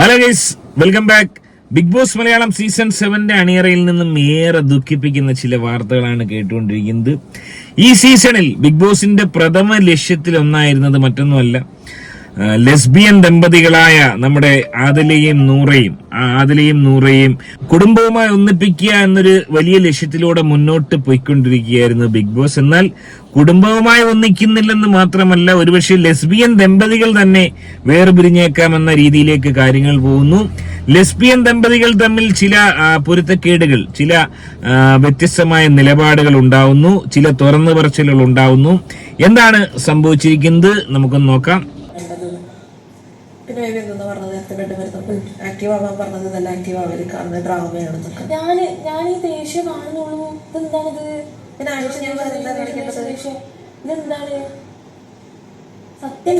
Hello guys welcome back big boss Malayalam season സെവന്റെ അണിയറയിൽ നിന്നും ഏറെ ദുഃഖിപ്പിക്കുന്ന ചില വാർത്തകളാണ് കേട്ടുകൊണ്ടിരിക്കുന്നത്. ഈ സീസണിൽ ബിഗ് ബോസിന്റെ പ്രഥമ ലക്ഷ്യത്തിൽ ഒന്നായിരുന്നത് മറ്റൊന്നുമല്ല. ലെസ്ബിയൻ ദമ്പതികളായ നമ്മുടെ ആദിലയും നൂറയും. ആദിലയും നൂറയും കുടുംബവുമായി ഒന്നിപ്പിക്കുക എന്നൊരു വലിയ ലക്ഷ്യത്തിലൂടെ മുന്നോട്ട് പോയിക്കൊണ്ടിരിക്കുകയായിരുന്നു ബിഗ് ബോസ്. എന്നാൽ കുടുംബവുമായി ഒന്നിക്കുന്നില്ലെന്ന് മാത്രമല്ല ഒരുപക്ഷെ ലെസ്ബിയൻ ദമ്പതികൾ തന്നെ വേർപിരിഞ്ഞേക്കാമെന്ന രീതിയിലേക്ക് കാര്യങ്ങൾ പോകുന്നു. ലെസ്ബിയൻ ദമ്പതികൾ തമ്മിൽ ചില പൊരുത്തക്കേടുകൾ ചില വ്യത്യസ്തമായ നിലപാടുകൾ ഉണ്ടാവുന്നു ചില തുറന്നു പറച്ചിലുകൾ ഉണ്ടാവുന്നു. എന്താണ് സംഭവിച്ചിരിക്കുന്നത്? നമുക്കൊന്ന് നോക്കാം വേണ്ടത് പിന്നെ ബേബി എന്താ ബെഡ് വരുന്നപ്പോൾ ആക്റ്റീവ് ആവാൻ പറഞ്ഞത് നല്ല ആക്റ്റീവ് ആവൽ കാണുന്നത് ഡ്രാമയാണെന്നൊക്കെ ഞാൻ ഞാൻ ഈ ദേഷ്യം കാണുന്നുള്ളൂ. ഇതെന്താണിത്? പിന്നെ ആഴ്ച ഞാൻ ദേഷ്യം? ഇതെന്താണ്? സത്യം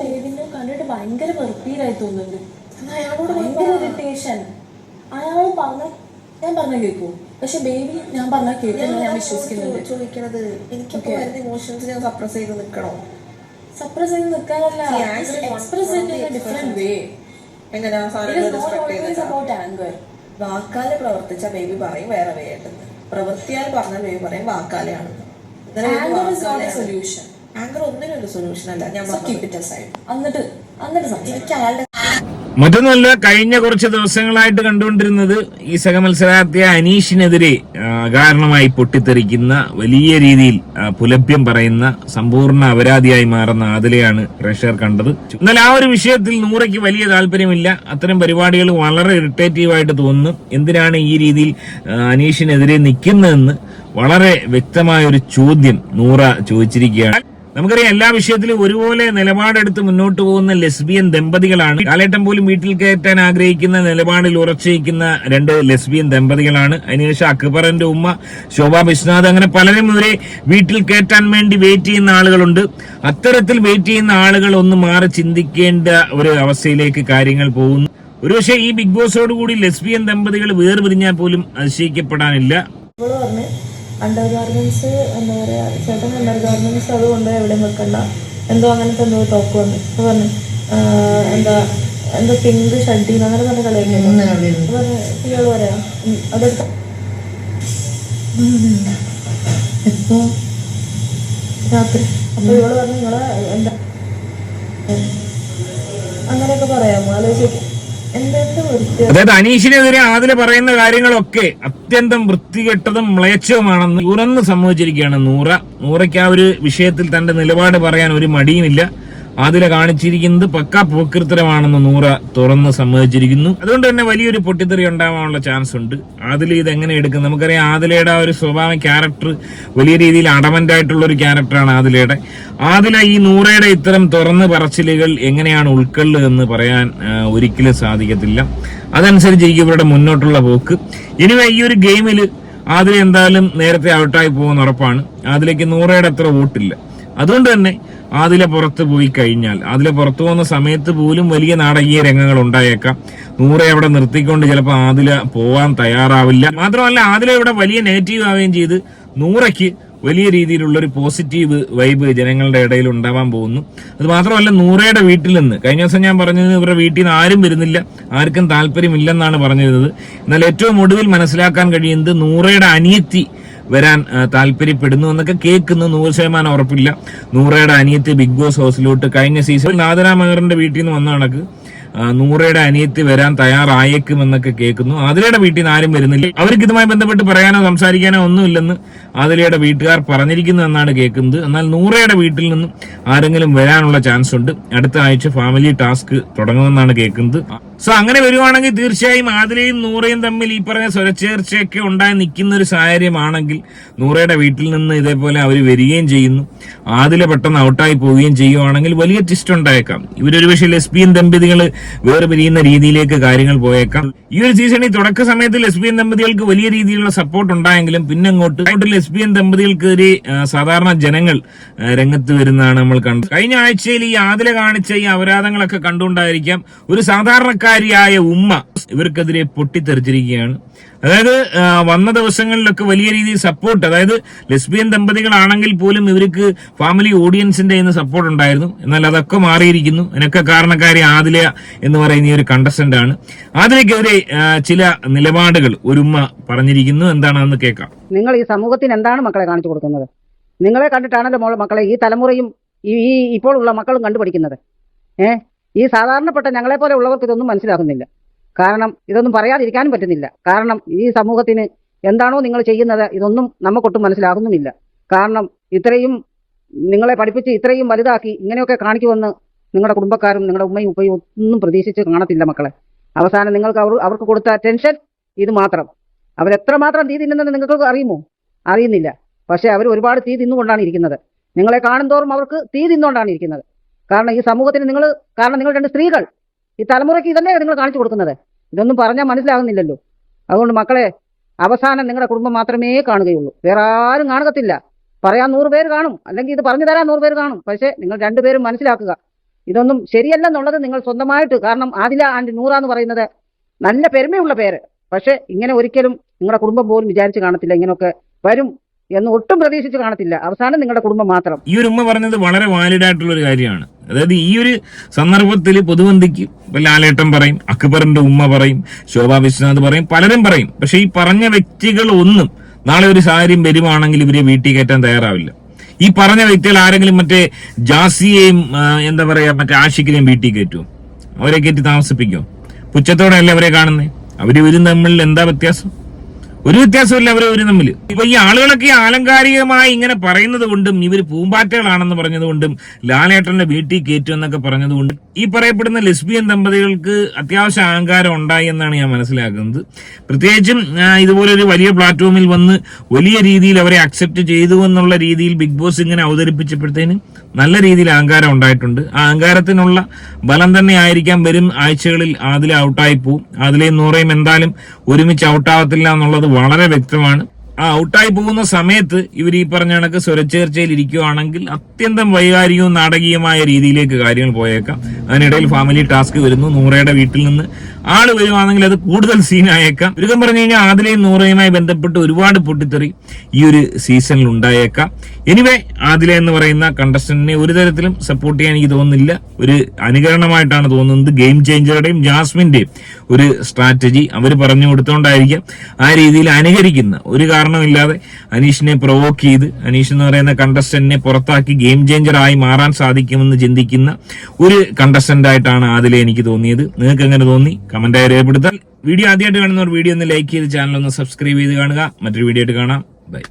ബേബിനെ കണ്ടിട്ട് ഭയങ്കര വെറുപ്പീരായി തോന്നുന്നുണ്ട്. അയാളോട് ഭയങ്കര ഇറിറ്റേഷൻ അയാൾ പറഞ്ഞ ഞാൻ പറഞ്ഞ കേൾക്കൂ പക്ഷെ ബേബി ഞാൻ പറഞ്ഞ കേൾക്കുന്ന ഞാൻ വിശ്വസിക്കുന്നുണ്ട്. ചോദിക്കണത്. എനിക്കിപ്പോ ഇമോഷൻസ് ഞാൻ സപ്രസ് ചെയ്ത് നിൽക്കണോ സപ്രസ് ചെയ്ത് നിൽക്കാനല്ല എക്സ്പ്രസ് ഡിഫറെന്റ് expressions. വേ എങ്ങനെ ആ ഇറ്റ് സാധനം ഇസ് നോട്ട് റെസ്പെക്ട് ഓൾവേസ് ചെയ്തിട്ടാ അബൌട്ട് ആംഗർ വാക്കാൽ പ്രവർത്തിച്ച ബേബി പറയും വേറെ വേ ആയിട്ടെന്ന്. പ്രവൃത്തിയാൽ പറഞ്ഞ ബേബി പറയും നോട്ട് സൊല്യൂഷൻ ആങ്കർ ഒന്നിനും ഒരു സൊല്യൂഷൻ അല്ല. ഞാൻ എന്നിട്ട് എന്നിട്ട് എനിക്ക് അയാളുടെ മറ്റൊന്നല്ല കഴിഞ്ഞ കുറച്ച് ദിവസങ്ങളായിട്ട് കണ്ടുകൊണ്ടിരുന്നത് ഈ സഹമത്സരാർത്ഥിയെ അനീഷിനെതിരെ കാരണമായി പൊട്ടിത്തെറിക്കുന്ന വലിയ രീതിയിൽ പുലഭ്യം പറയുന്ന സമ്പൂർണ അപരാധിയായി മാറുന്ന ആദലയാണ് റഷ്യർ കണ്ടത്. എന്നാൽ ആ ഒരു വിഷയത്തിൽ നൂറയ്ക്ക് വലിയ താല്പര്യമില്ല. അത്തരം പരിപാടികൾ വളരെ ഇറിറ്റേറ്റീവായിട്ട് തോന്നുന്നു. എന്തിനാണ് ഈ രീതിയിൽ അനീഷിനെതിരെ നിൽക്കുന്നതെന്ന് വളരെ വ്യക്തമായ ഒരു ചോദ്യം നൂറ ചോദിച്ചിരിക്കുകയാണ്. നമുക്കറിയാം എല്ലാ വിഷയത്തിലും ഒരുപോലെ നിലപാടെടുത്ത് മുന്നോട്ട് പോകുന്ന ലെസ്ബിയൻ ദമ്പതികളാണ്. കാലേട്ടം പോലും വീട്ടിൽ കയറ്റാൻ ആഗ്രഹിക്കുന്ന നിലപാടിൽ ഉറച്ചിരിക്കുന്ന രണ്ട് ലെസ്ബിയൻ ദമ്പതികളാണ്. അതിനുശേഷം അക്ബറിന്റെ ഉമ്മ ശോഭ വിശ്വനാഥ് അങ്ങനെ പലരും ഇവരെ വീട്ടിൽ കയറ്റാൻ വേണ്ടി വെയിറ്റ് ചെയ്യുന്ന ആളുകളുണ്ട്. അത്തരത്തിൽ വെയിറ്റ് ചെയ്യുന്ന ആളുകൾ ഒന്ന് മാറി ചിന്തിക്കേണ്ട ഒരു അവസ്ഥയിലേക്ക് കാര്യങ്ങൾ പോകുന്നു. ഒരുപക്ഷെ ഈ ബിഗ് ബോസോടുകൂടി ലെസ്ബിയൻ ദമ്പതികൾ വേർപിരിഞ്ഞാൽ പോലും അതിശയിക്കപ്പെടാനില്ല. അണ്ടർ ഗാർമെൻസ് എന്താ പറയുക ചേട്ടൻ അണ്ടർ ഗാർമെൻസ് അതുകൊണ്ട് എവിടെയും വെക്കണ്ട എന്തോ അങ്ങനത്തെ എന്തോ ടോക്ക് വന്നു. അപ്പൊ പറഞ്ഞു എന്താ എന്താ പിങ്ക് ഷഡ്ഡി അങ്ങനെ പറഞ്ഞ കളിയൊക്കെ പറഞ്ഞു പറയാ അതെടുത്ത എപ്പോ രാത്രി. അപ്പൊ ഇവൾ പറഞ്ഞു നിങ്ങളെ എന്താ? അങ്ങനെയൊക്കെ പറയാമോ വൃത്തി അതായത് അനീഷിനെതിരെ ആദില പറയുന്ന കാര്യങ്ങളൊക്കെ അത്യന്തം വൃത്തികെട്ടതും മ്ലേച്ഛവുമാണെന്ന് ഉറന്ന് സമ്മതിച്ചിരിക്കുകയാണ് നൂറ. നൂറയ്ക്ക് ആ ഒരു വിഷയത്തിൽ തന്റെ നിലപാട് പറയാൻ ഒരു മടിയുമില്ല. ആദില കാണിച്ചിരിക്കുന്നത് പക്ക പോക്കൃത്തരമാണെന്ന് നൂറ തുറന്ന് സമ്മതിച്ചിരിക്കുന്നു. അതുകൊണ്ട് തന്നെ വലിയൊരു പൊട്ടിത്തെറി ഉണ്ടാവാനുള്ള ചാൻസ് ഉണ്ട് ആദില ഇത് എങ്ങനെ എടുക്കും? നമുക്കറിയാം ആദിലയുടെ ആ ഒരു സ്വഭാവ ക്യാരക്ടർ വലിയ രീതിയിൽ അടമന്റ് ആയിട്ടുള്ള ഒരു ക്യാരക്ടറാണ് ആദിലയുടെ. ആദില ഈ നൂറയുടെ ഇത്തരം തുറന്ന് പറച്ചിലുകൾ എങ്ങനെയാണ് ഉൾക്കൊള്ളുക എന്ന് പറയാൻ ഒരിക്കലും സാധിക്കത്തില്ല. അതനുസരിച്ചിരിക്കും ഇവരുടെ മുന്നോട്ടുള്ള പോക്ക്. ഇനിവേ ഈ ഒരു ഗെയിമിൽ ആദില എന്തായാലും നേരത്തെ ഔട്ടായി പോകുന്ന ഉറപ്പാണ്. ആദിലേക്ക് നൂറയുടെ അത്ര വോട്ടില്ല. അതുകൊണ്ട് തന്നെ ആദില പുറത്ത് പോയി കഴിഞ്ഞാൽ ആദില പുറത്തു പോകുന്ന സമയത്ത് പോലും വലിയ നാടകീയ രംഗങ്ങൾ ഉണ്ടായേക്കാം. നൂറെ അവിടെ നിർത്തിക്കൊണ്ട് ചിലപ്പോൾ ആദില പോവാൻ തയ്യാറാവില്ല. മാത്രമല്ല ആദില ഇവിടെ വലിയ നെഗറ്റീവ് ആവുകയും ചെയ്ത് നൂറയ്ക്ക് വലിയ രീതിയിലുള്ള ഒരു പോസിറ്റീവ് വൈബ് ജനങ്ങളുടെ ഇടയിൽ ഉണ്ടാവാൻ പോകുന്നു. അത് മാത്രമല്ല നൂറയുടെ വീട്ടിൽ നിന്ന് കഴിഞ്ഞ ദിവസം ഞാൻ പറഞ്ഞത് ഇവരുടെ വീട്ടിൽ നിന്ന് ആരും വരുന്നില്ല ആർക്കും താല്പര്യമില്ലെന്നാണ് പറഞ്ഞിരുന്നത്. എന്നാൽ ഏറ്റവും ഒടുവിൽ മനസ്സിലാക്കാൻ കഴിയുന്നത് നൂറയുടെ അനിയത്തി വരാൻ താല്പര്യപ്പെടുന്നു എന്നൊക്കെ കേൾക്കുന്നു. നൂറ് ശതമാനം ഉറപ്പില്ല. നൂറയുടെ അനിയത്തി ബിഗ് ബോസ് ഹൗസിലോട്ട് കഴിഞ്ഞ സീസൺ നാദന മെഹറിന്റെ വീട്ടിൽ നിന്ന് വന്ന കണക്ക് നൂറയുടെ അനിയത്തി വരാൻ തയ്യാറായേക്കും എന്നൊക്കെ കേൾക്കുന്നു. ആതിലയുടെ വീട്ടിൽ നിന്ന് ആരും വരുന്നില്ല. അവർക്ക് ഇതുമായി ബന്ധപ്പെട്ട് പറയാനോ സംസാരിക്കാനോ ഒന്നുമില്ലെന്ന് ആതിലയുടെ വീട്ടുകാർ പറഞ്ഞിരിക്കുന്നു എന്നാണ് കേൾക്കുന്നത്. എന്നാൽ നൂറയുടെ വീട്ടിൽ നിന്നും ആരെങ്കിലും വരാനുള്ള ചാൻസ് ഉണ്ട്. അടുത്ത ആഴ്ച ഫാമിലി ടാസ്ക് തുടങ്ങുമെന്നാണ് കേൾക്കുന്നത്. സോ അങ്ങനെ വരുവാണെങ്കിൽ തീർച്ചയായും ആദിലയും നൂറയും തമ്മിൽ ഈ പറഞ്ഞ സ്വരച്ചേർച്ചയൊക്കെ ഉണ്ടായി നിൽക്കുന്ന ഒരു സാഹചര്യമാണെങ്കിൽ നൂറയുടെ വീട്ടിൽ നിന്ന് ഇതേപോലെ അവർ വരികയും ചെയ്യുന്നു. ആദില പെട്ടെന്ന് ഔട്ടായി പോവുകയും ചെയ്യുവാണെങ്കിൽ വലിയ ട്വിസ്റ്റ് ഉണ്ടായേക്കാം. ഇവരൊരു പക്ഷേ ലെസ്ബിയൻ ദമ്പതികൾ വേറെ പിരിയുന്ന രീതിയിലേക്ക് കാര്യങ്ങൾ പോയേക്കാം. ഈ ഒരു സീസണിൽ തുടക്ക സമയത്ത് ലെസ്ബിയൻ ദമ്പതികൾക്ക് വലിയ രീതിയിലുള്ള സപ്പോർട്ട് ഉണ്ടായെങ്കിലും പിന്നെ അങ്ങോട്ട് അങ്ങോട്ട് ലെസ്ബിയൻ ദമ്പതികൾക്കെതിരെ സാധാരണ ജനങ്ങൾ രംഗത്ത് വരുന്നതാണ് നമ്മൾ കണ്ടത്. കഴിഞ്ഞ ആഴ്ചയിൽ ഈ ആദില കാണിച്ച ഈ അപരാധങ്ങളൊക്കെ കണ്ടുകൊണ്ടായിരിക്കാം ഒരു സാധാരണക്കാരൻ കാരണക്കാരിയായ ഉമ്മ ഇവർക്കെതിരെ പൊട്ടിത്തെറിച്ചിരിക്കുകയാണ്. അതായത് വന്ന ദിവസങ്ങളിലൊക്കെ വലിയ രീതിയിൽ സപ്പോർട്ട് അതായത് ലെസ്ബിയൻ ദമ്പതികളാണെങ്കിൽ പോലും ഇവർക്ക് ഫാമിലി ഓഡിയൻസിന്റെ ഇന്ന് സപ്പോർട്ട് ഉണ്ടായിരുന്നു. എന്നാൽ അതൊക്കെ മാറിയിരിക്കുന്നു. അതിനൊക്കെ കാരണക്കാരി ആദില എന്ന് പറയുന്ന ഈ ഒരു കണ്ടസ്റ്റന്റ് ആണ്. ആദിലയ്ക്കെതിരെ ചില നിലപാടുകൾ ഒരു ഉമ്മ പറഞ്ഞിരിക്കുന്നു. എന്താണെന്ന് കേൾക്കാം. നിങ്ങൾ ഈ സമൂഹത്തിന് എന്താണ് മക്കളെ കാണിച്ചു കൊടുക്കുന്നത്? നിങ്ങളെ കണ്ടിട്ടാണല്ലോ മക്കളെ ഈ തലമുറയും ഈ ഇപ്പോഴുള്ള മക്കളും കണ്ടുപഠിക്കുന്നത്. ഏ? ഈ സാധാരണപ്പെട്ട ഞങ്ങളെ പോലെ ഉള്ളവർക്ക് ഇതൊന്നും മനസ്സിലാകുന്നില്ല. കാരണം ഇതൊന്നും പറയാതിരിക്കാനും പറ്റുന്നില്ല. കാരണം ഈ സമൂഹത്തിന് എന്താണോ നിങ്ങൾ ചെയ്യുന്നത് ഇതൊന്നും നമുക്കൊട്ടും മനസ്സിലാകുന്നുമില്ല. കാരണം ഇത്രയും നിങ്ങളെ പഠിപ്പിച്ച് ഇത്രയും വലുതാക്കി ഇങ്ങനെയൊക്കെ കാണിക്കുമെന്ന് നിങ്ങളുടെ കുടുംബക്കാരും നിങ്ങളുടെ ഉമ്മയും ഉപ്പയും ഒന്നും പ്രതീക്ഷിച്ച് കാണത്തില്ല മക്കളെ. അവസാനം നിങ്ങൾക്ക് അവർ അവർക്ക് കൊടുത്ത ടെൻഷൻ ഇത് മാത്രം. അവരെത്രമാത്രം തീ തിന്നുന്നത് നിങ്ങൾക്ക് അറിയുമോ? അറിയുന്നില്ല. പക്ഷേ അവർ ഒരുപാട് തീ തിന്നുകൊണ്ടാണ് ഇരിക്കുന്നത്. നിങ്ങളെ കാണുന്തോറും അവർക്ക് തീ തിന്നുകൊണ്ടാണ് ഇരിക്കുന്നത്. കാരണം ഈ സമൂഹത്തിന് നിങ്ങൾ കാരണം നിങ്ങൾ രണ്ട് സ്ത്രീകൾ. ഈ തലമുറയ്ക്ക് ഇതല്ലേ നിങ്ങൾ കാണിച്ചു കൊടുക്കുന്നത്? ഇതൊന്നും പറഞ്ഞാൽ മനസ്സിലാകുന്നില്ലല്ലോ. അതുകൊണ്ട് മക്കളെ അവസാനം നിങ്ങളുടെ കുടുംബം മാത്രമേ കാണുകയുള്ളൂ. വേറെ ആരും കാണുകത്തില്ല. പറയാൻ നൂറ് പേര് കാണും. അല്ലെങ്കിൽ ഇത് പറഞ്ഞു തരാൻ നൂറ് പേര് കാണും. പക്ഷേ നിങ്ങൾ രണ്ടുപേരും മനസ്സിലാക്കുക. ഇതൊന്നും ശരിയല്ലെന്നുള്ളത് നിങ്ങൾ സ്വന്തമായിട്ട് കാരണം ആദില ആൻഡ് നൂറ എന്ന് പറയുന്നത് നല്ല പെരുമയുള്ള പേര്. പക്ഷേ ഇങ്ങനെ ഒരിക്കലും നിങ്ങളുടെ കുടുംബം പോലും വിചാരിച്ച് കാണത്തില്ല. ഇങ്ങനെയൊക്കെ വരും. എന്ന് ഒട്ടും പ്രതീക്ഷിച്ച് കാണത്തില്ല. അവസാനം നിങ്ങളുടെ കുടുംബം മാത്രം. ഈ ഒരു ഉമ്മ പറഞ്ഞത് വളരെ വാലിഡ് ആയിട്ടുള്ള ഒരു കാര്യമാണ്. അതായത് ഈ ഒരു സന്ദർഭത്തിൽ പൊതുവന്തിക്ക് ലാലേട്ടൻ പറയും അക്ബറിന്റെ ഉമ്മ പറയും ശോഭാ വിശ്വനാഥ് പറയും പലരും പറയും. പക്ഷെ ഈ പറഞ്ഞ വ്യക്തികൾ ഒന്നും നാളെ ഒരു സാഹചര്യം വരുവാണെങ്കിൽ ഇവരെ വീട്ടിൽ കയറ്റാൻ തയ്യാറാവില്ല. ഈ പറഞ്ഞ വ്യക്തികൾ ആരെങ്കിലും മറ്റേ ജാസിയെയും എന്താ പറയാ മറ്റേ ആഷിക്കിനെയും വീട്ടിൽ കയറ്റുമോ അവരെ കയറ്റി താമസിപ്പിക്കുമോ പുച്ഛത്തോടെ അല്ലേ അവരെ കാണുന്നത് അവർ ഇവരും തമ്മിൽ എന്താ വ്യത്യാസം? ഒരു വ്യത്യാസമില്ല അവരെ ഒരു തമ്മിൽ ഇപ്പൊ ഈ ആളുകളൊക്കെ ആലങ്കാരികമായി ഇങ്ങനെ പറയുന്നത് കൊണ്ടും ഇവർ പൂമ്പാറ്റകളാണെന്ന് പറഞ്ഞതുകൊണ്ടും ലാലേട്ടന്റെ വീട്ടിൽ കയറ്റുമെന്നൊക്കെ പറഞ്ഞതുകൊണ്ടും ഈ പറയപ്പെടുന്ന ലെസ്ബിയൻ ദമ്പതികൾക്ക് അത്യാവശ്യം അഹങ്കാരം ഉണ്ടായി എന്നാണ് ഞാൻ മനസ്സിലാക്കുന്നത്. പ്രത്യേകിച്ചും ഇതുപോലൊരു വലിയ പ്ലാറ്റ്ഫോമിൽ വന്ന് വലിയ രീതിയിൽ അവരെ അക്സെപ്റ്റ് ചെയ്തു എന്നുള്ള രീതിയിൽ ബിഗ് ബോസ് ഇങ്ങനെ അവതരിപ്പിച്ചപ്പോഴത്തേന് നല്ല രീതിയിൽ അഹങ്കാരം ഉണ്ടായിട്ടുണ്ട്. ആ അഹങ്കാരത്തിനുള്ള ബലം തന്നെ ആയിരിക്കാം വരും ആഴ്ചകളിൽ അതിൽ ഔട്ടായി പോവും. അതിലെയും നൂറയും എന്തായാലും ഒരുമിച്ച് ഔട്ടാവത്തില്ല എന്നുള്ളത് വളരെ വ്യക്തമാണ്. ആ ഔട്ടായി പോകുന്ന സമയത്ത് ഇവർ ഈ പറഞ്ഞ കണക്ക് സ്വരച്ചേർച്ചയിൽ ഇരിക്കുകയാണെങ്കിൽ അത്യന്തം വൈകാരികവും നാടകീയമായ രീതിയിലേക്ക് കാര്യങ്ങൾ പോയേക്കാം. അതിനിടയിൽ ഫാമിലി ടാസ്ക് വരുന്നു. നൂറയുടെ വീട്ടിൽ നിന്ന് ആൾ വരുവാണെങ്കിൽ അത് കൂടുതൽ സീനായേക്കാം ചുരുക്കം പറഞ്ഞു കഴിഞ്ഞാൽ ആദിലയും നൂറയുമായി ബന്ധപ്പെട്ട് ഒരുപാട് പൊട്ടിത്തെറി ഈ ഒരു സീസണിൽ ഉണ്ടായേക്കാം. എനിവേ ആദില എന്ന് പറയുന്ന കണ്ടസ്റ്റന്റിനെ ഒരു തരത്തിലും സപ്പോർട്ട് ചെയ്യാൻ എനിക്ക് തോന്നുന്നില്ല. ഒരു അനുകരണമായിട്ടാണ് തോന്നുന്നത്. ഗെയിം ചേഞ്ചറുടെയും ജാസ്മിന്റെയും ഒരു സ്ട്രാറ്റജി അവർ പറഞ്ഞു കൊടുത്തോണ്ടായിരിക്കാം. ആ രീതിയിൽ അനുകരിക്കുന്ന ഒരു കാരണമില്ലാതെ അനീഷിനെ പ്രൊവോക്ക് ചെയ്ത് അനീഷ് എന്ന് പറയുന്ന കണ്ടസ്റ്റന്റിനെ പുറത്താക്കി ഗെയിം ചേഞ്ചർ ആയി മാറാൻ സാധിക്കുമെന്ന് ചിന്തിക്കുന്ന ഒരു കണ്ടസ്റ്റന്റ് ആയിട്ടാണ് ആദിലെ എനിക്ക് തോന്നിയത്. നിങ്ങൾക്ക് എങ്ങനെ തോന്നി? കമന്റായി രേഖപ്പെടുത്താൻ. വീഡിയോ ആദ്യമായിട്ട് കാണുന്നവർ വീഡിയോ ഒന്ന് ലൈക്ക് ചെയ്ത് ചാനൽ ഒന്ന് സബ്സ്ക്രൈബ് ചെയ്ത് കാണുക. മറ്റൊരു വീഡിയോ ആയിട്ട് കാണാം. ബൈ